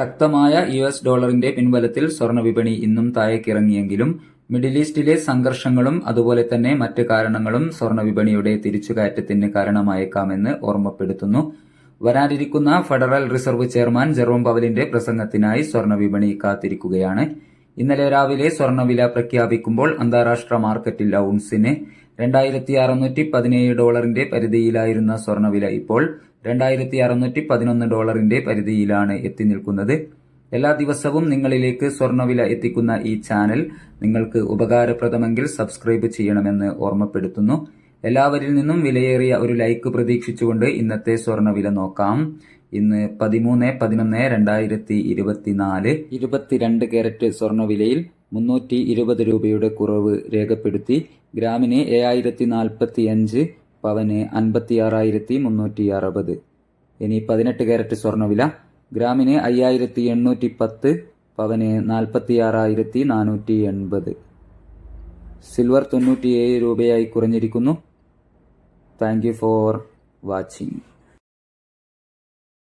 ശക്തമായ U S ഡോളറിന്റെ പിൻബലത്തിൽ സ്വർണവിപണി ഇന്നും താഴേക്കിറങ്ങിയെങ്കിലും മിഡിൽ ഈസ്റ്റിലെ സംഘർഷങ്ങളും അതുപോലെ തന്നെ മറ്റ് കാരണങ്ങളും സ്വർണവിപണിയുടെ തിരിച്ചുകയറ്റത്തിന് കാരണമായേക്കാമെന്ന് ഓർമ്മപ്പെടുത്തുന്നു. വരാനിരിക്കുന്ന ഫെഡറൽ റിസർവ് ചെയർമാൻ ജെറോം പവലിന്റെ പ്രസംഗത്തിനായി സ്വർണവിപണി കാത്തിരിക്കുകയാണ്. ഇന്നലെ രാവിലെ സ്വർണവില പ്രഖ്യാപിക്കുമ്പോൾ അന്താരാഷ്ട്ര മാർക്കറ്റിൽ ഔൺസിന് രണ്ടായിരത്തി അറുന്നൂറ്റി പതിനേഴ് ഡോളറിന്റെ പരിധിയിലായിരുന്ന സ്വർണവില ഇപ്പോൾ രണ്ടായിരത്തി അറുന്നൂറ്റി പതിനൊന്ന് ഡോളറിന്റെ പരിധിയിലാണ് എത്തി നിൽക്കുന്നത്. എല്ലാ ദിവസവും നിങ്ങളിലേക്ക് സ്വർണവില എത്തിക്കുന്ന ഈ ചാനൽ നിങ്ങൾക്ക് ഉപകാരപ്രദമെങ്കിൽ സബ്സ്ക്രൈബ് ചെയ്യണമെന്ന് ഓർമ്മപ്പെടുത്തുന്നു. എല്ലാവരിൽ നിന്നും വിലയേറിയ ഒരു ലൈക്ക് പ്രതീക്ഷിച്ചുകൊണ്ട് ഇന്നത്തെ സ്വർണവില നോക്കാം. ഇന്ന് പതിമൂന്ന് പതിനൊന്ന് രണ്ടായിരത്തി ഇരുപത്തിനാല്. ഇരുപത്തിരണ്ട് കാരറ്റ് സ്വർണവിലയിൽ മുന്നൂറ്റി ഇരുപത് രൂപയുടെ കുറവ് രേഖപ്പെടുത്തി. ഗ്രാമിന് ഏഴായിരത്തി നാൽപ്പത്തി അഞ്ച് പവന് അൻപത്തി ആറായിരത്തി മുന്നൂറ്റി അറുപത്. ഇനി പതിനെട്ട് കാരറ്റ് സ്വർണവില ഗ്രാമിന് അയ്യായിരത്തി എണ്ണൂറ്റി പത്ത് പവന് നാൽപ്പത്തി ആറായിരത്തി നാനൂറ്റി എൺപത് സിൽവർ തൊണ്ണൂറ്റിയേഴ് രൂപയായി കുറഞ്ഞിരിക്കുന്നു. Thank you for watching.